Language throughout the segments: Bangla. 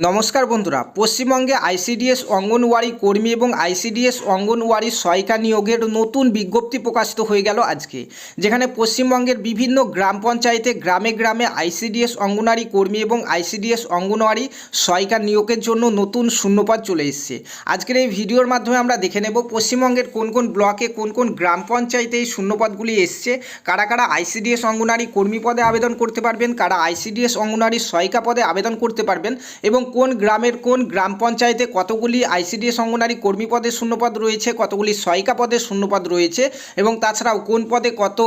নমস্কার বন্ধুরা, পশ্চিমবঙ্গে আইসিডিএস অঙ্গনওয়াড়ি কর্মী এবং আইসিডিএস অঙ্গনওয়াড়ি সহায়িকা নিয়োগের নতুন বিজ্ঞপ্তি প্রকাশিত হয়ে গেল আজকে, যেখানে পশ্চিমবঙ্গের বিভিন্ন গ্রাম পঞ্চায়েতে গ্রামে গ্রামে আইসিডিএস অঙ্গনওয়াড়ি কর্মী এবং আইসিডিএস অঙ্গনওয়াড়ি সহায়িকা নিয়োগের জন্য নতুন শূন্যপদ চলে এসছে। আজকের এই ভিডিওর মাধ্যমে আমরা দেখে নেব পশ্চিমবঙ্গের কোন কোন ব্লকে, কোন কোন গ্রাম পঞ্চায়েতে এই শূন্যপদগুলি এসছে, কারা কারা আইসিডিএস অঙ্গনওয়াড়ি কর্মী পদে আবেদন করতে পারবেন, কারা আইসিডিএস অঙ্গনওয়াড়ি সহায়িকা পদে আবেদন করতে পারবেন এবং কোন গ্রামের কোন গ্রাম পঞ্চায়েতে কতগুলি আইসিডিএস অঙ্গনারী কর্মী পদের শূন্যপদ রয়েছে, কতগুলি সহায়িকা পদের শূন্যপদ রয়েছে এবং তাছাড়াও কোন পদে কত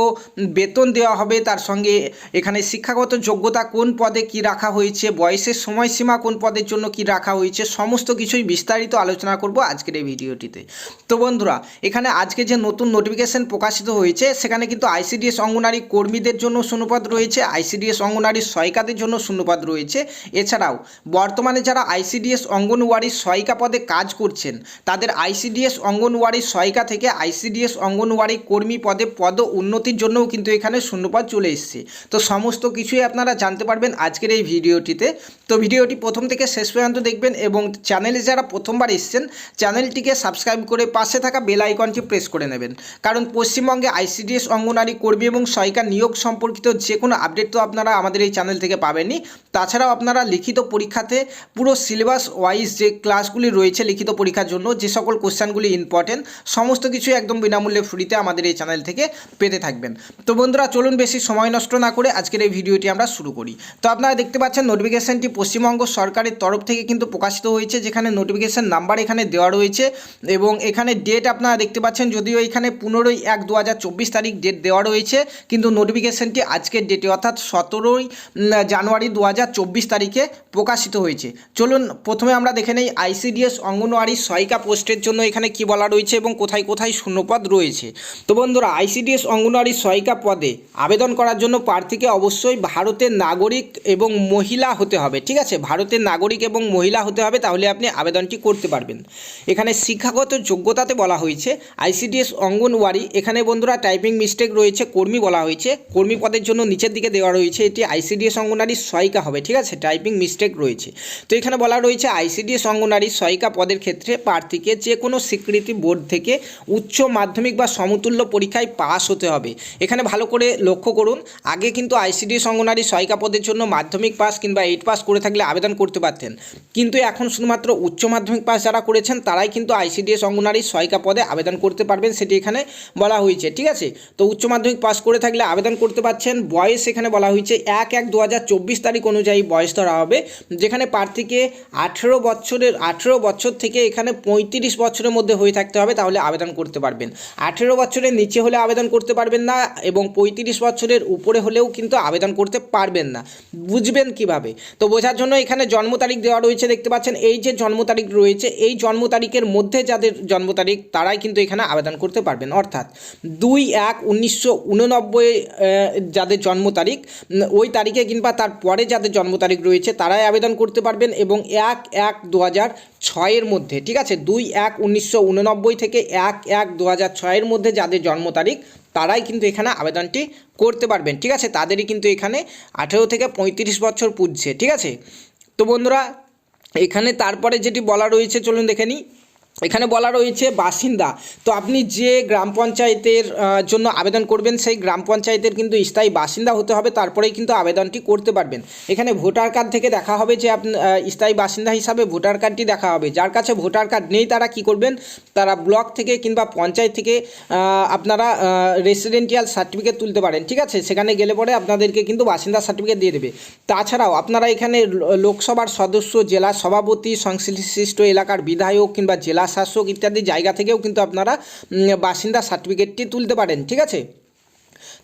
বেতন দেওয়া হবে, তার সঙ্গে এখানে শিক্ষাগত যোগ্যতা কোন পদে কি রাখা হয়েছে, বয়সের সময়সীমা কোন পদের জন্য কি রাখা হয়েছে, সমস্ত কিছুই বিস্তারিত আলোচনা করব আজকের এই ভিডিওটিতে। তো বন্ধুরা, এখানে আজকে যে নতুন নোটিফিকেশন প্রকাশিত হয়েছে, সেখানে কিন্তু আইসিডিএস অঙ্গনারী কর্মীদের জন্য শূন্যপদ রয়েছে, আইসিডিএস অঙ্গনারী সহায়িকাদের জন্য শূন্যপদ রয়েছে। এছাড়াও বর্তমানে যারা আইসিডিএস অঙ্গনওয়াড়ি সহায়িকা পদে কাজ করছেন, তাদের আইসিডিএস অঙ্গনওয়াড়ি সহায়িকা থেকে আইসিডিএস অঙ্গনওয়াড়ি কর্মী পদে পদ উন্নতির জন্যও কিন্তু এখানে শূন্যপদ চলে এসছে। তো সমস্ত কিছুই আপনারা জানতে পারবেন আজকের এই ভিডিওটিতে। তো ভিডিওটি প্রথম থেকে শেষ পর্যন্ত দেখবেন এবং চ্যানেলে যারা প্রথমবার এসছেন, চ্যানেলটিকে সাবস্ক্রাইব করে পাশে থাকা বেল আইকনটি প্রেস করে নেবেন। কারণ পশ্চিমবঙ্গে আইসিডিএস অঙ্গনওয়াড়ি কর্মী এবং সহায়িকা নিয়োগ সম্পর্কিত যে কোনো আপডেট তো আপনারা আমাদের এই চ্যানেল থেকে পাবেনই। তাছাড়াও আপনারা লিখিত পরীক্ষাতে পুরো সিলেবাস ওয়াইজ যে ক্লাসগুলি রয়েছে লিখিত পরীক্ষার জন্য, যে সকল কোশ্চেনগুলি ইম্পর্টেন্ট সমস্ত কিছু একদম বিনামূল্যে ফ্রিতে আমাদের এই চ্যানেল থেকে পেতে থাকবেন। তো বন্ধুরা, চলুন বেশি সময় নষ্ট না করে আজকের এই ভিডিওটি আমরা শুরু করি। তো আপনারা দেখতে পাচ্ছেন নোটিফিকেশনটি পশ্চিমবঙ্গ সরকারের তরফ থেকে কিন্তু প্রকাশিত হয়েছে, যেখানে নোটিফিকেশন নাম্বার এখানে দেওয়া রয়েছে এবং এখানে ডেট আপনারা দেখতে পাচ্ছেন যদিও এখানে পনেরোই এক দু তারিখ ডেট দেওয়া রয়েছে, কিন্তু নোটিফিকেশনটি আজকের ডেটে অর্থাৎ সতেরোই জানুয়ারি দু হাজার চব্বিশ তারিখে প্রকাশিত হয়েছে। চলুন, প্রথমে আমরা দেখে নেই আইসিডিএস অঙ্গনওয়াড়ি সহায়িকা পোস্টের জন্য এখানে কি বলা রয়েছে এবং কোথায় কোথায় শূন্যপদ রয়েছে। তো বন্ধুরা, আইসিডিএস অঙ্গনওয়াড়ি সহায়িকা পদে আবেদন করার জন্য প্রার্থীকে অবশ্যই ভারতের নাগরিক এবং মহিলা হতে হবে, ঠিক আছে? ভারতের নাগরিক এবং মহিলা হতে হবে, তাহলে আপনি আবেদনটি করতে পারবেন। এখানে শিক্ষাগত যোগ্যতাতে বলা হয়েছে, আইসিডিএস অঙ্গনওয়াড়ি, এখানে বন্ধুরা টাইপিং মিস্টেক রয়েছে, কর্মী বলা হয়েছে, কর্মী পদের জন্য নিচের দিকে দেওয়া রয়েছে, এটি আইসিডিএস অঙ্গনওয়াড়ি সহায়িকা হবে, ঠিক আছে? টাইপিং মিস্টেক রয়েছে। তো এখানে বলা রয়েছে আইসিডিএস অঙ্গনারী সহায়িকা পদের ক্ষেত্রে প্রার্থীকে যে কোনো স্বীকৃতি বোর্ড থেকে উচ্চ মাধ্যমিক বা সমতুল্য পরীক্ষায় পাস হতে হবে। এখানে ভালো করে লক্ষ্য করুন, আগে কিন্তু আইসিডিএস অঙ্গনারী সহায়িকা পদের জন্য মাধ্যমিক পাস কিংবা এইট পাস করে থাকলে আবেদন করতে পারতেন। কিন্তু এখন শুধুমাত্র উচ্চ মাধ্যমিক পাস যারা করেছেন, তারাই কিন্তু আইসিডিএস অঙ্গনারী সহায়িকা পদে আবেদন করতে পারবেন, সেটি এখানে বলা হয়েছে। ঠিক আছে? তো উচ্চ মাধ্যমিক পাস করে থাকলে আবেদন করতে পারছেন। বয়স এখানে বলা হয়েছে এক এক দু তারিখ অনুযায়ী বয়স ধরা হবে, যেখানে প্রার্থীকে আঠেরো বছরের, আঠেরো বছর থেকে এখানে পঁয়ত্রিশ বছরের মধ্যে হয়ে থাকতে হবে, তাহলে আবেদন করতে পারবেন। আঠেরো বছরের নিচে হলে আবেদন করতে পারবেন না এবং পঁয়ত্রিশ বছরের উপরে হলেও কিন্তু আবেদন করতে পারবেন না। বুঝবেন কীভাবে? তো বোঝার জন্য এখানে জন্ম তারিখ দেওয়া রয়েছে, দেখতে পাচ্ছেন, এই যে জন্ম তারিখ রয়েছে, এই জন্ম তারিখের মধ্যে যাদের জন্ম তারিখ, তারাই কিন্তু এখানে আবেদন করতে পারবেন। অর্থাৎ দুই এক উনিশশো উননব্বই যাদের জন্ম তারিখ ওই তারিখে কিংবা তার পরে যাদের জন্ম তারিখ রয়েছে, তারাই আবেদন করতে পারবেন। এবং এক এক দু হাজার ছয়ের মধ্যে, ঠিক আছে? দুই এক উনিশশো উননব্বই থেকে এক এক দু হাজার ছয়ের মধ্যে যাদের জন্ম তারিখ, তারাই কিন্তু এখানে আবেদনটি করতে পারবেন, ঠিক আছে? তাদেরই কিন্তু এখানে আঠেরো থেকে পঁয়ত্রিশ বছর পুজছে, ঠিক আছে? তো বন্ধুরা, এখানে তারপরে যেটি বলা রয়েছে, চলুন দেখে নিই। এখানে বলা রয়েছে বাসিন্দা। তো আপনি যে গ্রাম পঞ্চায়েতের জন্য আবেদন করবেন, সেই গ্রাম পঞ্চায়েতের কিন্তু স্থায়ী বাসিন্দা হতে হবে, তারপরেই কিন্তু আবেদনটি করতে পারবেন। এখানে ভোটার কার্ড থেকে দেখা হবে যে আপনি স্থায়ী বাসিন্দা হিসাবে ভোটার কার্ডটি দেখা হবে। যার কাছে ভোটার কার্ড নেই, তারা কি করবেন? তারা ব্লক থেকে কিংবা পঞ্চায়েত থেকে আপনারা রেসিডেন্টিয়াল সার্টিফিকেট তুলতে পারেন, ঠিক আছে? সেখানে গেলে পরে আপনাদেরকে কিন্তু বাসিন্দা সার্টিফিকেট দিয়ে দেবে। তাছাড়াও আপনারা এখানে লোকসভার সদস্য, জেলা সভাপতি, সংশ্লিষ্ট এলাকার বিধায়ক কিংবা জেলা শাসক ইত্যাদি জায়গা থেকেও কিন্তু আপনারা বাসিন্দা সার্টিফিকেটটি তুলতে পারেন ঠিক আছে?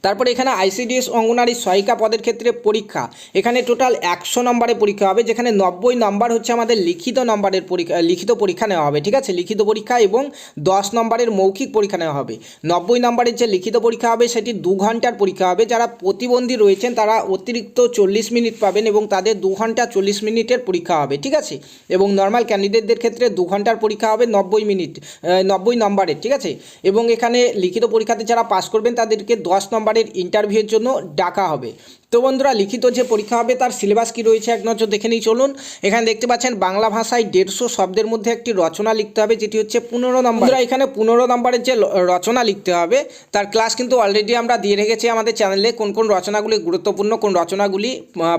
তারপরে এখানে আইসিডিএস অঙ্গনারী সহায়িকা পদের ক্ষেত্রে পরীক্ষা। এখানে টোটাল একশো নম্বরের পরীক্ষা হবে, যেখানে নব্বই নম্বর হচ্ছে আমাদের লিখিত নম্বরের পরীক্ষা, লিখিত পরীক্ষা নেওয়া হবে, ঠিক আছে? লিখিত পরীক্ষা এবং দশ নম্বরের মৌখিক পরীক্ষা নেওয়া হবে। নব্বই নম্বরের যে লিখিত পরীক্ষা হবে, সেটি দু ঘণ্টার পরীক্ষা হবে। যারা প্রতিবন্ধী রয়েছেন, তারা অতিরিক্ত চল্লিশ মিনিট পাবেন এবং তাদের দু ঘণ্টা চল্লিশ মিনিটের পরীক্ষা হবে, ঠিক আছে? এবং নর্মাল ক্যান্ডিডেটদের ক্ষেত্রে দু ঘণ্টার পরীক্ষা হবে নব্বই মিনিট নব্বই নম্বরের, ঠিক আছে? এবং এখানে লিখিত পরীক্ষাতে যারা পাস করবেন, তাদেরকে দশ নম্বরের নাম্বারের ইন্টারভিউয়ের জন্য ডাকা হবে। তো বন্ধুরা, লিখিত যে পরীক্ষা হবে তার সিলেবাস কি রয়েছে এক নজর দেখে নিই, চলুন। এখানে দেখতে পাচ্ছেন, বাংলা ভাষায় দেড়শো শব্দের মধ্যে একটি রচনা লিখতে হবে, যেটি হচ্ছে পনেরো নম্বর। এখানে পনেরো নম্বরের যে রচনা লিখতে হবে, তার ক্লাস কিন্তু অলরেডি আমরা দিয়ে রেখেছি আমাদের চ্যানেলে কোন কোন রচনাগুলি গুরুত্বপূর্ণ, কোন রচনাগুলি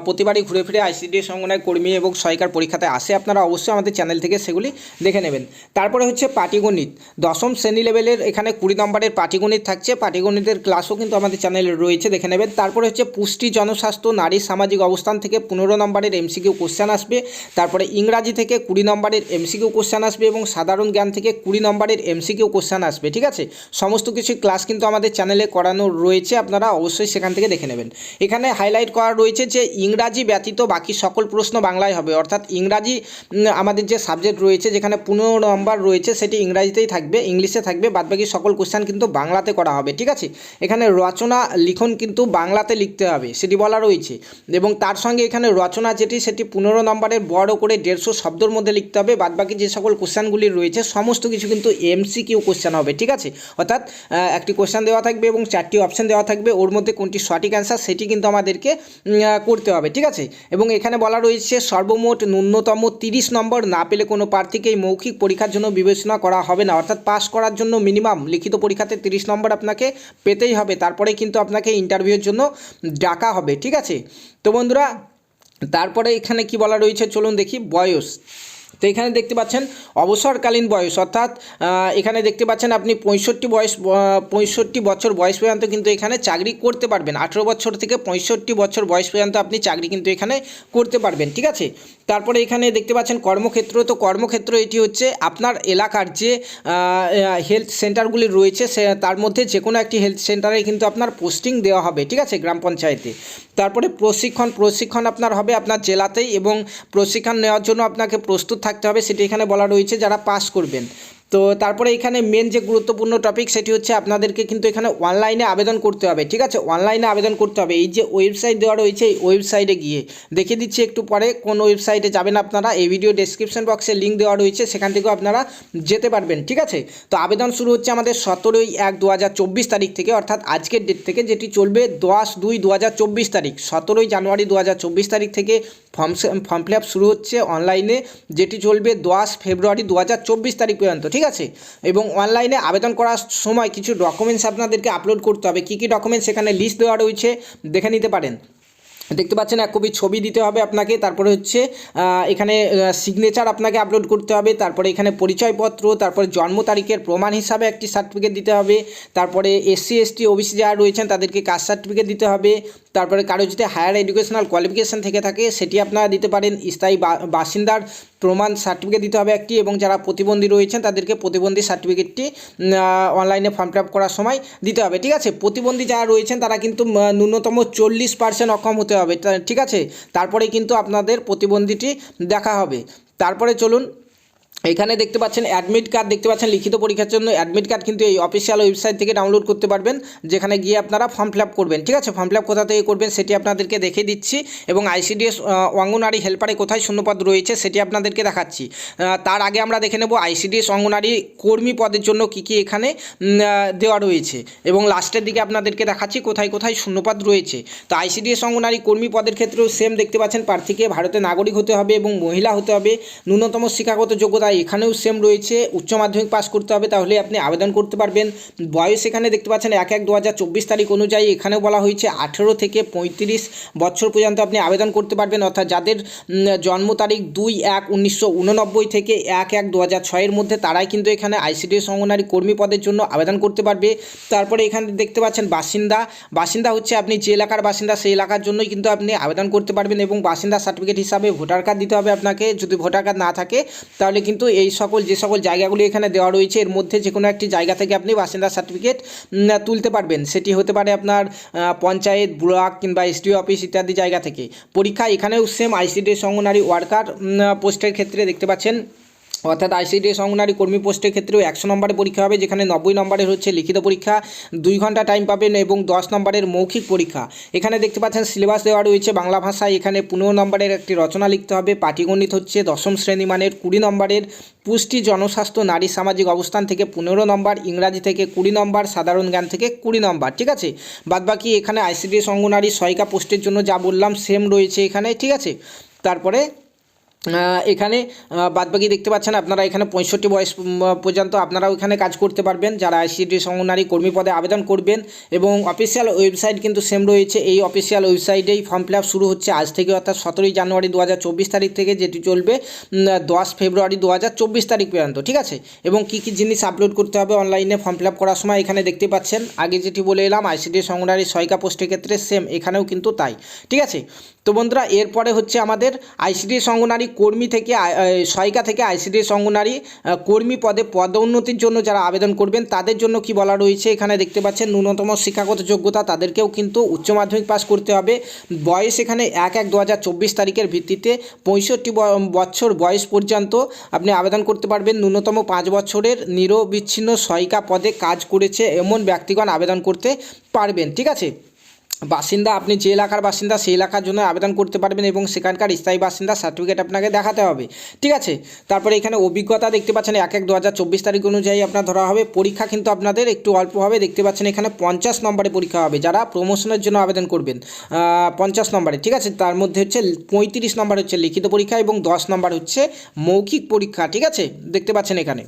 প্রতিবারই ঘুরে ফিরে আইসিডিএস অঙ্গনের কর্মী এবং সহায়িকার পরীক্ষাতে আসে, আপনারা অবশ্যই আমাদের চ্যানেল থেকে সেগুলি দেখে নেবেন। তারপরে হচ্ছে পাটিগণিত। দশম শ্রেণি লেভেলের এখানে কুড়ি নম্বরের পাটিগণিত থাকছে, পাটিগণিতের ক্লাসও কিন্তু আমাদের চ্যানেলে রয়েছে, দেখে নেবেন। তারপরে হচ্ছে পুষ্টি, জনস্বাস্থ্য নারী সামাজিক অবস্থান থেকে পনেরো নম্বরের এমসিকিউ কোশ্চেন আসবে। তারপরে ইংরাজি থেকে কুড়ি নম্বরের এমসিকিউ কোশ্চেন আসবে এবং সাধারণ জ্ঞান থেকে কুড়ি নম্বরের এমসিকিউ কোশ্চেন আসবে, ঠিক আছে? সমস্ত কিছু ক্লাস কিন্তু আমাদের চ্যানেলে করানো রয়েছে, আপনারা অবশ্যই সেখান থেকে দেখে নেবেন। এখানে হাইলাইট করা রয়েছে যে ইংরাজি ব্যতীত বাকি সকল প্রশ্ন বাংলায় হবে। অর্থাৎ ইংরাজি আমাদের যে সাবজেক্ট রয়েছে, যেখানে পনেরো নম্বর রয়েছে, সেটি ইংরাজিতেই থাকবে, ইংলিশে থাকবে, বাদবাকি সকল কোশ্চেন কিন্তু বাংলাতে করা হবে, ঠিক আছে? এখানে রচনা লিখন কিন্তু বাংলাতে লিখতে হবে, সেটি বলা রয়েছে। এবং তার সঙ্গে এখানে রচনা যেটি, সেটি পনেরো নম্বরের বড় করে দেড়শো শব্দর মধ্যে লিখতে হবে। বাদবাকি যে সকল কোশ্চেনগুলি রয়েছে, সমস্ত কিছু কিন্তু এমসি কিউ কোশ্চেন হবে, ঠিক আছে? অর্থাৎ একটি কোশ্চেন দেওয়া থাকবে এবং চারটি অপশন দেওয়া থাকবে, ওর মধ্যে কোনটি সঠিক অ্যান্সার সেটি কিন্তু আমাদেরকে করতে হবে, ঠিক আছে? এবং এখানে বলা রয়েছে, সর্বমোট ন্যূনতম তিরিশ নম্বর না পেলে কোনো প্রার্থীকে এই মৌখিক পরীক্ষার জন্য বিবেচনা করা হবে না। অর্থাৎ পাস করার জন্য মিনিমাম লিখিত পরীক্ষাতে তিরিশ নম্বর আপনাকে পেতেই হবে, তারপরে কিন্তু আপনাকে ইন্টারভিউয়ের জন্য ডাকা হবে, ঠিক আছে? তো বন্ধুরা, তারপরে এখানে কি বলা রয়েছে? চলুন দেখি, বয়স। তো এখানে দেখতে পাচ্ছেন অবসরকালীন বয়স, অর্থাৎ এখানে দেখতে পাচ্ছেন আপনি পঁয়ষট্টি বয়স পঁয়ষট্টি বছর বয়স পর্যন্ত কিন্তু এখানে চাকরি করতে পারবেন। আঠেরো বছর থেকে পঁয়ষট্টি বছর বয়স পর্যন্ত আপনি চাকরি কিন্তু এখানে করতে পারবেন, ঠিক আছে? তারপরে এখানে দেখতে পাচ্ছেন কর্মক্ষেত্র। তো কর্মক্ষেত্র এটি হচ্ছে আপনার এলাকার যে হেলথ সেন্টারগুলি রয়েছে, সে, তার মধ্যে যে কোনো একটি হেলথ সেন্টারে কিন্তু আপনার পোস্টিং দেওয়া হবে, ঠিক আছে, গ্রাম পঞ্চায়েতে। তারপরে প্রশিক্ষণ প্রশিক্ষণ আপনার হবে আপনার জেলাতেই এবং প্রশিক্ষণ নেওয়ার জন্য আপনাকে প্রস্তুত থাকতে হবে। সেটি এখানে বলা রয়েছে যারা পাস করবেন। তো তারপরে এখানে মেন যে গুরুত্বপূর্ণ টপিক সেটি হচ্ছে আপনাদেরকে কিন্তু এখানে অনলাইনে আবেদন করতে হবে, ঠিক আছে? অনলাইনে আবেদন করতে হবে। এই যে ওয়েবসাইট দেওয়া রয়েছে এই ওয়েবসাইটে গিয়ে দেখে দিচ্ছি একটু পরে কোন ওয়েবসাইটে যাবেন আপনারা। এই ভিডিও ডেসক্রিপশন বক্সে লিঙ্ক দেওয়া রয়েছে, সেখান থেকেও আপনারা যেতে পারবেন, ঠিক আছে? তো আবেদন শুরু হচ্ছে আমাদের সতেরোই এক দু তারিখ থেকে, অর্থাৎ আজকের ডেট থেকে, যেটি চলবে দশ দুই দু তারিখ। সতেরোই জানুয়ারি দু হাজার চব্বিশ তারিখ থেকে ফর্ম ফর্ম ফিল আপ শুরু হচ্ছে অনলাইনে, যেটি চলবে দশ ফেব্রুয়ারি দু হাজার চব্বিশ তারিখ পর্যন্ত, ঠিক আছে? এবং অনলাইনে আবেদন করার সময় কিছু ডকুমেন্টস আপনাদেরকে আপলোড করতে হবে। কী কী ডকুমেন্টস সেখানে লিস্ট দেওয়া রয়েছে, দেখে নিতে পারেন। দেখতে পাচ্ছেন, এক কপি ছবি দিতে হবে আপনাকে, তারপরে হচ্ছে এখানে সিগনেচার আপনাকে আপলোড করতে হবে, তারপরে এখানে পরিচয়পত্র, তারপরে জন্ম তারিখের প্রমাণ হিসাবে একটি সার্টিফিকেট দিতে হবে, তারপরে এসসি, এসটি, ওবিসি যারা রয়েছেন তাদেরকে কাস্ট সার্টিফিকেট দিতে হবে, তারপরে কারও যদি হায়ার এডুকেশনাল কোয়ালিফিকেশান থেকে থাকে, সেটি আপনারা দিতে পারেন, স্থায়ী বাসিন্দার প্রমাণ সার্টিফিকেট দিতে হবে একটি এবং যারা প্রতিবন্ধী রয়েছেন তাদেরকে প্রতিবন্ধী সার্টিফিকেটটি অনলাইনে ফর্ম ফিল করার সময় দিতে হবে, ঠিক আছে? প্রতিবন্ধী যারা রয়েছেন তারা কিন্তু ন্যূনতম চল্লিশ পার্সেন্ট অক্ষম হতে হবে, ঠিক আছে? তারপরে কিন্তু আপনাদের প্রতিবন্ধীটি দেখা হবে। তারপরে চলুন এখানে দেখতে পাচ্ছেন অ্যাডমিট কার্ড দেখতে পাচ্ছেন লিখিত পরীক্ষার জন্য অ্যাডমিট কার্ড কিন্তু এই অফিসিয়াল ওয়েবসাইট থেকে ডাউনলোড করতে পারবেন, যেখানে গিয়ে আপনারা ফর্ম ফিল করবেন, ঠিক আছে? ফর্ম ফিল কোথা থেকে করবেন সেটি আপনাদেরকে দেখিয়ে দিচ্ছি এবং আইসিডিএস অঙ্গনারী হেল্পারে কোথায় শূন্যপদ রয়েছে সেটি আপনাদেরকে দেখাচ্ছি। তার আগে আমরা দেখে নেব আইসিডিএস অঙ্গনারী কর্মী পদের জন্য কী কী এখানে দেওয়া রয়েছে এবং লাস্টের দিকে আপনাদেরকে দেখাচ্ছি কোথায় কোথায় শূন্যপদ রয়েছে। তো আইসিডিএস অঙ্গনারী কর্মী পদের ক্ষেত্রেও সেম দেখতে পাচ্ছেন, প্রার্থীকে ভারতের নাগরিক হতে হবে এবং মহিলা হতে হবে, ন্যূনতম শিক্ষাগত যোগ্যতা এখানেও সেম রয়েছে, উচ্চ মাধ্যমিক পাস করতে হবে তাহলে আপনি আবেদন করতে পারবেন। বয়স এখানে দেখতে পাচ্ছেন এক এক দু তারিখ অনুযায়ী এখানেও বলা হয়েছে আঠেরো থেকে পঁয়ত্রিশ বছর পর্যন্ত আপনি আবেদন করতে পারবেন। অর্থাৎ যাদের জন্ম তারিখ দুই এক উনিশশো থেকে এক এক দু হাজার মধ্যে তারাই কিন্তু এখানে আইসিডিএস অঙ্গনারী কর্মী পদের জন্য আবেদন করতে পারবে। তারপরে এখানে দেখতে পাচ্ছেন বাসিন্দা। বাসিন্দা হচ্ছে আপনি যে এলাকার বাসিন্দা সেই এলাকার জন্যই কিন্তু আপনি আবেদন করতে পারবেন এবং বাসিন্দা সার্টিফিকেট হিসাবে ভোটার কার্ড দিতে হবে আপনাকে। যদি ভোটার কার্ড না থাকে, তাহলে কিন্তু এই সকল, যে সকল জায়গাগুলি এখানে দেওয়া রয়েছে, এর মধ্যে যে কোনো একটি জায়গা থেকে আপনি বাসিন্দা সার্টিফিকেট তুলতে পারবেন। সেটি হতে পারে আপনার পঞ্চায়েত, ব্লক কিংবা এসডিও অফিস ইত্যাদি জায়গা থেকে। পরীক্ষা এখানেও সেম আইসিডি অঙ্গনারী ওয়ার্কার পোস্টের ক্ষেত্রে দেখতে পাচ্ছেন। অর্থাৎ আইসিডিএস অঙ্গনারী কর্মী পোস্টের ক্ষেত্রেও একশো নম্বরে পরীক্ষা হবে, যেখানে নব্বই নম্বরের হচ্ছে লিখিত পরীক্ষা, দুই ঘণ্টা টাইম পাবেন এবং দশ নম্বরের মৌখিক পরীক্ষা। এখানে দেখতে পাচ্ছেন সিলেবাস দেওয়া রয়েছে বাংলা ভাষায়, এখানে পনেরো নম্বরের একটি রচনা লিখতে হবে, পাটিগণিত হচ্ছে দশম শ্রেণি মানের কুড়ি নম্বরের পুষ্টি জনস্বাস্থ্য নারী সামাজিক অবস্থান থেকে পনেরো নম্বর, ইংরাজি থেকে কুড়ি নম্বর, সাধারণ জ্ঞান থেকে কুড়ি নম্বর, ঠিক আছে? বাদবাকি এখানে আইসিডিএস অঙ্গনারী সহায়িকা পোস্টের জন্য যা বললাম সেম রয়েছে এখানে, ঠিক আছে? তারপরে এখানে বাদবাকি দেখতে পাচ্ছেন আপনারা এখানে পঁয়ষট্টি বয়স পর্যন্ত আপনারাও এখানে কাজ করতে পারবেন। যারা আইসিডি সংগনারী কর্মী পদে আবেদন করবেন এবং অফিসিয়াল ওয়েবসাইট কিন্তু সেম রয়েছে। এই অফিসিয়াল ওয়েবসাইটেই ফর্ম ফিল শুরু হচ্ছে আজ থেকে, অর্থাৎ সতেরোই জানুয়ারি দু হাজার চব্বিশ তারিখ থেকে, যেটি চলবে দশ ফেব্রুয়ারি দু হাজার চব্বিশ তারিখ পর্যন্ত, ঠিক আছে? এবং কী কী জিনিস আপলোড করতে হবে অনলাইনে ফর্ম ফিল করার সময় এখানে দেখতে পাচ্ছেন, আগে যেটি বলে এলাম, আইসিডি সংগনারী সহায়িকা পোস্টের ক্ষেত্রে সেম এখানেও কিন্তু তাই, ঠিক আছে? তো বন্ধুরা এরপরে হচ্ছে আমাদের আইসিডি অঙ্গনারী কর্মী থেকে সহায়িকা থেকে আইসিডি অঙ্গনারী আহ, কর্মী পদে পদোন্নতির জন্য যারা আবেদন করবেন তাদের জন্য কি বলা রয়েছে? এখানে দেখতে পাচ্ছেন ন্যূনতম শিক্ষাগত যোগ্যতা তাদেরকেও কিন্তু উচ্চ মাধ্যমিক পাস করতে হবে। বয়স এখানে এক এক দু তারিখের ভিত্তিতে পঁয়ষট্টি বছর বয়স পর্যন্ত আপনি আবেদন করতে পারবেন। ন্যূনতম পাঁচ বছরের নিরবিচ্ছিন্ন সহায়িকা পদে কাজ করেছে এমন ব্যক্তিগণ আবেদন করতে পারবেন ঠিক আছে? বাসিন্দা, আপনি যে এলাকার বাসিন্দা, সেই এলাকার জন্য আবেদন করতে পারবেন এবং সেখানকার স্থায়ী বাসিন্দা সার্টিফিকেট আপনাকে দেখাতে হবে। ঠিক আছে? তারপরে এখানে অভিজ্ঞতা দেখতে পাচ্ছেন, এক এক দু তারিখ অনুযায়ী আপনার ধরা হবে। পরীক্ষা কিন্তু আপনাদের একটু অল্প হবে দেখতে পাচ্ছেন, এখানে পঞ্চাশ নম্বরে পরীক্ষা হবে। যারা প্রমোশনের জন্য আবেদন করবেন পঞ্চাশ নম্বরে, ঠিক আছে? তার মধ্যে হচ্ছে পঁয়ত্রিশ নম্বর হচ্ছে লিখিত পরীক্ষা এবং দশ নম্বর হচ্ছে মৌখিক পরীক্ষা, ঠিক আছে? দেখতে পাচ্ছেন এখানে।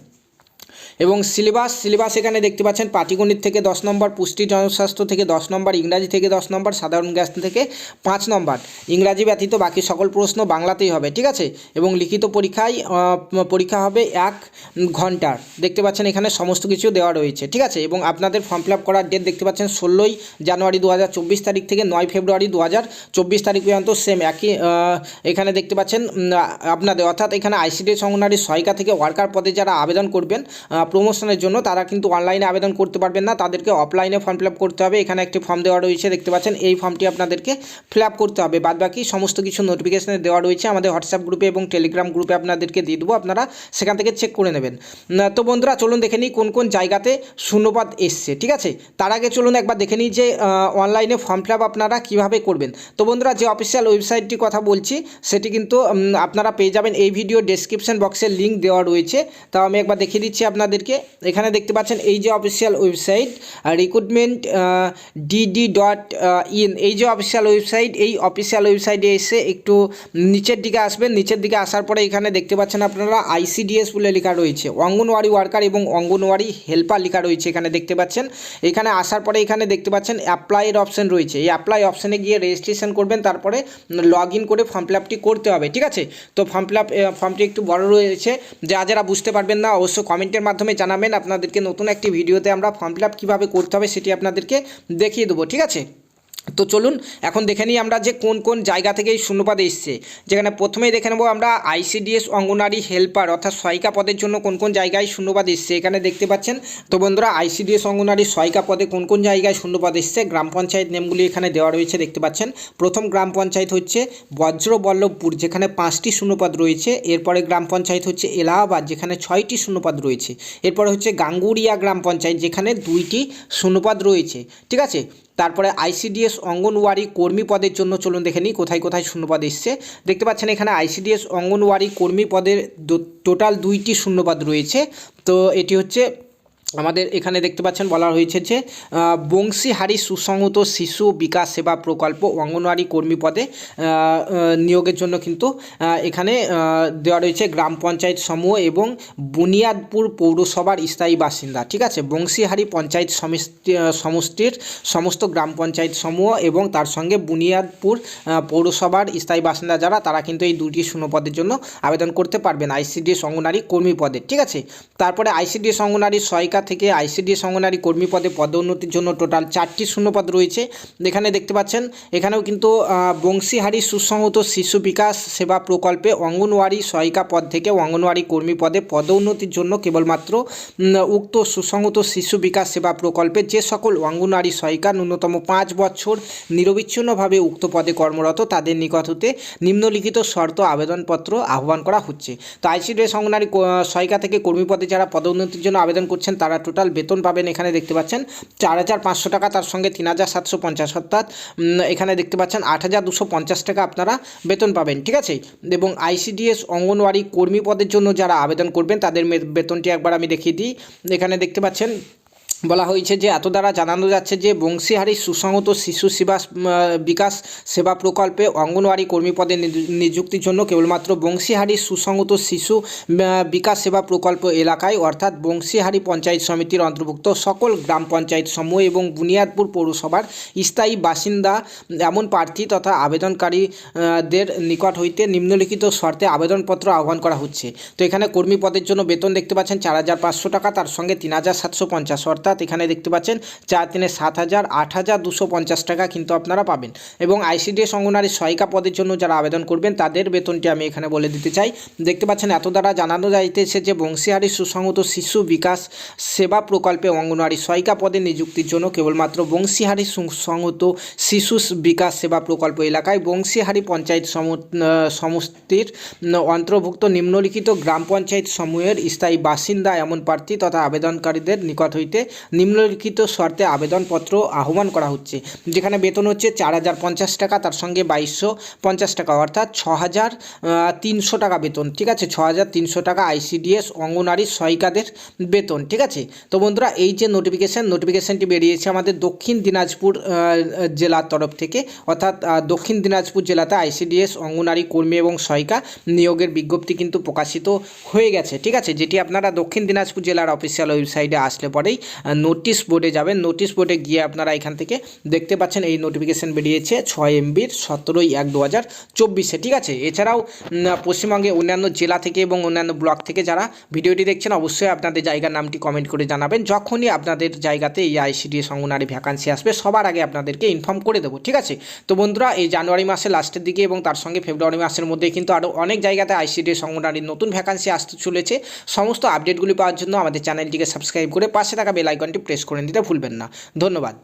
এবং সিলেবাস সিলেবাস এখানে দেখতে পাচ্ছেন পাটিগণিত থেকে দশ নম্বর, পুষ্টি, জনস্বাস্থ্য থেকে দশ নম্বর, ইংরাজি থেকে দশ নম্বর, সাধারণ জ্ঞান থেকে পাঁচ নম্বর। ইংরাজি ব্যতীত বাকি সকল প্রশ্ন বাংলাতেই হবে, ঠিক আছে? এবং লিখিত পরীক্ষায় পরীক্ষা হবে এক ঘণ্টার। দেখতে পাচ্ছেন এখানে সমস্ত কিছু দেওয়া রয়েছে, ঠিক আছে? এবং আপনাদের ফর্ম ফিল করার ডেট দেখতে পাচ্ছেন ষোলোই জানুয়ারি দু হাজার চব্বিশ তারিখ থেকে নয় ফেব্রুয়ারি দু হাজার চব্বিশ তারিখ পর্যন্ত সেম একই এখানে দেখতে পাচ্ছেন আপনাদের, অর্থাৎ এখানে আইসিডি সংগনারী সহায়িকা থেকে ওয়ার্কার পদে যারা আবেদন করবেন প্রমোশনের জন্য তারা কিন্তু অনলাইনে আবেদন করতে পারবেন না। তাদেরকে অফলাইনে ফর্ম ফিল করতে হবে। এখানে একটি ফর্ম দেওয়া রয়েছে, দেখতে পাচ্ছেন। এই ফর্মটি আপনাদেরকে ফিল করতে হবে। বাদ বাকি সমস্ত কিছু নোটিফিকেশনে দেওয়া রয়েছে। আমাদের হোয়াটসঅ্যাপ গ্রুপে এবং টেলিগ্রাম গ্রুপে আপনাদেরকে দিয়ে দেবো। আপনারা সেখান থেকে চেক করে নেবেন। তো বন্ধুরা, চলুন দেখে নিই কোন কোন জায়গাতে শূন্যপাত এসছে, ঠিক আছে? তার আগে চলুন একবার দেখে নিই যে অনলাইনে ফর্ম ফিল আপ আপনারা কীভাবে করবেন। তো বন্ধুরা, যে অফিসিয়াল ওয়েবসাইটটির কথা বলছি, সেটি কিন্তু আপনারা পেয়ে যাবেন। এই ভিডিও ডেসক্রিপশন বক্সের লিঙ্ক দেওয়া রয়েছে। তাও আমি একবার দেখিয়ে দিচ্ছি আপনাদেরকে এখানে দেখতে পাচ্ছেন এই যে official website recruitment DD dot in এই যে অফিসিয়াল ওয়েবসাইট এই অফিসিয়াল ওয়েবসাইটে এসে একটু নিচের দিকে আসবেন। নিচের দিকে আসার পরে এখানে দেখতে পাচ্ছেন আপনারা আইসিডিএস বলে লেখা রয়েছে। অঙ্গনওয়াড়ি ওয়ার্কার এবং অঙ্গনওয়াড়ি হেল্পার লেখা রয়েছে এখানে দেখতে পাচ্ছেন। এখানে আসার পরে এখানে দেখতে পাচ্ছেন অ্যাপ্লাইয়ের অপশন রয়েছে। এই অ্যাপ্লাই অপশানে গিয়ে রেজিস্ট্রেশন করবেন, তারপরে লগ ইন করে ফর্ম ফিল আপটি করতে হবে, ঠিক আছে? তো ফর্ম ফিল আপ ফর্মটি একটু বড় রয়েছে। যা যারা বুঝতে পারবেন না, অবশ্য কমেন্টের মাধ্যমে জানাবেন। আপনাদেরকে নতুন একটি ভিডিওতে আমরা ফর্ম ফিল আপ কীভাবে করতে হবে সেটি আপনাদেরকে দেখিয়ে দেবো, ঠিক আছে? তো চলুন, এখন দেখে নিই আমরা যে কোন কোন জায়গা থেকে এই শূন্যপদ এসছে। যেখানে প্রথমেই দেখে নেব আমরা আইসিডিএস অঙ্গনারী হেল্পার, অর্থাৎ সহায়িকা পদের জন্য কোন কোন জায়গায় শূন্যপদ এসছে এখানে দেখতে পাচ্ছেন। তো বন্ধুরা, আইসিডিএস অঙ্গনারী সহায়িকা পদে কোন কোন জায়গায় শূন্যপদ এসছে? গ্রাম পঞ্চায়েত নেমগুলি এখানে দেওয়া রয়েছে, দেখতে পাচ্ছেন। প্রথম গ্রাম পঞ্চায়েত হচ্ছে বজ্রবল্লভপুর, যেখানে পাঁচটি শূন্যপদ রয়েছে। এরপরে গ্রাম পঞ্চায়েত হচ্ছে এলাহাবাদ, যেখানে ছয়টি শূন্যপদ রয়েছে। এরপরে হচ্ছে গাঙ্গুরিয়া গ্রাম পঞ্চায়েত, যেখানে দুইটি শূন্যপদ রয়েছে। ঠিক আছে? তারপরে আইসিডিএস অঙ্গনওয়াড়ি কর্মী পদের জন্য চলুন দেখে নিই, কোথায় কোথায় শূন্যপদ এসছে। দেখতে পাচ্ছেন এখানে আইসিডিএস অঙ্গনওয়াড়ি কর্মী পদের টোটাল দুইটি শূন্যপদ রয়েছে। তো এটি হচ্ছে আমাদের এখানে দেখতে পাচ্ছেন বলা হয়েছে যে বংশীহারি সুসংহত শিশু বিকাশ সেবা প্রকল্প অঙ্গনওয়াড়ি কর্মী পদে নিয়োগের জন্য কিন্তু এখানে দেওয়া রয়েছে গ্রাম পঞ্চায়েত সমূহ এবং বুনিয়াদপুর পৌরসভার স্থায়ী বাসিন্দা ঠিক আছে? বংশীহারি পঞ্চায়েত আহ, সমষ্টির সমস্ত গ্রাম পঞ্চায়েত সমূহ এবং তার সঙ্গে বুনিয়াদপুর পৌরসভার স্থায়ী বাসিন্দা যারা তারা কিন্তু এই দুটি শূন্য পদের জন্য আবেদন করতে পারবেন আইসিডিএস অঙ্গনারী কর্মী পদে ঠিক আছে? তারপরে আইসিডিএস অঙ্গনারী সহায়িকা সয়কা থেকে আইসিডিএস অঙ্গনারী কর্মী পদে পদোন্নতির জন্য টোটাল চারটি শূন্যপদ রয়েছে। এখানে দেখতে পাচ্ছেন, এখানেও কিন্তু বংশীহারি সুসংহত শিশু বিকাশ সেবা প্রকল্পে অঙ্গনওয়াড়ি সহায়িকা পদ থেকে অঙ্গনওয়াড়ি কর্মী পদে পদোন্নতির জন্য কেবলমাত্র উক্ত সুসংহত শিশু বিকাশ সেবা প্রকল্পে যে সকল অঙ্গনওয়াড়ি সহায়িকা ন্যূনতম পাঁচ বছর নিরবিচ্ছিন্নভাবে উক্ত পদে কর্মরত, তাদের নিকট হতে নিম্নলিখিত শর্ত আবেদনপত্র আহ্বান করা হচ্ছে। তো আইসিডিএস অঙ্গনারী সহায়িকা থেকে কর্মী পদে যারা পদোন্নতির জন্য আবেদন করছেন, তারা টোটাল বেতন পাবেন এখানে দেখতে পাচ্ছেন চার হাজার পাঁচশো টাকা, তার সঙ্গে তিন হাজার সাতশো পঞ্চাশ, অর্থাৎ এখানে দেখতে পাচ্ছেন আট হাজার দুশো পঞ্চাশ টাকা আপনারা বেতন পাবেন, ঠিক আছে? এবং আইসিডিএস অঙ্গনওয়াড়ি কর্মী পদের জন্য যারা আবেদন করবেন, তাদের বেতনটি একবার আমি দেখিয়ে দিই। এখানে দেখতে পাচ্ছেন বলা হয়েছে যে এত দ্বারা জানানো যাচ্ছে যে বংশীহারি সুসংহত শিশু সেবা বিকাশ সেবা প্রকল্পে অঙ্গনওয়াড়ি কর্মী পদে নিযুক্তির জন্য কেবলমাত্র বংশীহারি সুসংহত শিশু বিকাশ সেবা প্রকল্প এলাকায় অর্থাৎ বংশীহারি পঞ্চায়েত সমিতির অন্তর্ভুক্ত সকল গ্রাম পঞ্চায়েত সমূহ এবং বুনিয়াদপুর পৌরসভার স্থায়ী বাসিন্দা, এমন প্রার্থী তথা আবেদনকারীদের নিকট হইতে নিম্নলিখিত শর্তে আবেদনপত্র আহ্বান করা হচ্ছে। তো এখানে কর্মী পদের জন্য বেতন দেখতে পাচ্ছেন চার হাজার পাঁচশো টাকা, তার সঙ্গে তিন হাজার সাতশো পঞ্চাশ, অর্থাৎ এখানে দেখতে পাচ্ছেন চার তিনে সাত হাজার, আট হাজার দুশো পঞ্চাশ টাকা কিন্তু আপনারা পাবেন। এবং আইসিডিএস অঙ্গনারী সহায়িকা পদের জন্য যারা আবেদন করবেন, তাদের বেতনটি আমি এখানে বলে দিতে চাই। দেখতে পাচ্ছেন এত দ্বারা জানানো যাইতেছে যে বংশীহারি সুসংহত শিশু বিকাশ সেবা প্রকল্পে অঙ্গনওয়াড়ি সহায়িকা পদে নিযুক্তির জন্য কেবলমাত্র বংশীহারি সুসংহত শিশু বিকাশ সেবা প্রকল্প এলাকায় বংশীহারি পঞ্চায়েত সমষ্টির অন্তর্ভুক্ত নিম্নলিখিত গ্রাম পঞ্চায়েত সমূহের স্থায়ী বাসিন্দা এমন প্রার্থী তথা আবেদনকারীদের নিকট হইতে নিম্নলিখিত শর্তে আবেদনপত্র আহ্বান করা হচ্ছে, যেখানে বেতন হচ্ছে চার হাজার পঞ্চাশ টাকা, তার সঙ্গে বাইশশো পঞ্চাশ টাকা, অর্থাৎ ছ হাজার তিনশো টাকা বেতন, ঠিক আছে? ছ হাজার তিনশো টাকা আইসিডিএস, অঙ্গনারী সহায়িকাদের বেতন, ঠিক আছে? তো বন্ধুরা, এই যে নোটিফিকেশান নোটিফিকেশানটি বেরিয়েছে আমাদের দক্ষিণ দিনাজপুর জেলার তরফ থেকে, অর্থাৎ দক্ষিণ দিনাজপুর জেলাতে আইসিডিএস, অঙ্গনারী কর্মী এবং সহায়িকা নিয়োগের বিজ্ঞপ্তি কিন্তু প্রকাশিত হয়ে গেছে, ঠিক আছে? যেটি আপনারা দক্ষিণ দিনাজপুর জেলার অফিসিয়াল ওয়েবসাইটে আসলে পরেই নোটিশ বোর্ডে যাবেন। নোটিশ বোর্ডে গিয়ে আপনারা এখান থেকে দেখতে পাচ্ছেন, এই নোটিফিকেশান বেরিয়েছে ছয় এমবির সতেরোই এক দু হাজার চব্বিশে, ঠিক আছে? এছাড়াও পশ্চিমবঙ্গে অন্যান্য জেলা থেকে এবং অন্যান্য ব্লক থেকে যারা ভিডিওটি দেখছেন, অবশ্যই আপনাদের জায়গার নামটি কমেন্ট করে জানাবেন। যখনই আপনাদের জায়গাতে এই আইসিডিএস অঙ্গনারী ভ্যাকান্সি আসবে, সবার আগে আপনাদেরকে ইনফর্ম করে দেবো, ঠিক আছে? তো বন্ধুরা, এই জানুয়ারি মাসের লাস্টের দিকে এবং তার সঙ্গে ফেব্রুয়ারি মাসের মধ্যে কিন্তু আরও অনেক জায়গাতে আইসিডিএস অঙ্গনারীর নতুন ভ্যাকান্সি আসতে চলেছে। সমস্ত আপডেটগুলি পাওয়ার জন্য আমাদের চ্যানেলটিকে সাবস্ক্রাইব করে পাশে থাকা বেল আইকনটি প্রেস করে দিতে ভুলবেন না। ধন্যবাদ।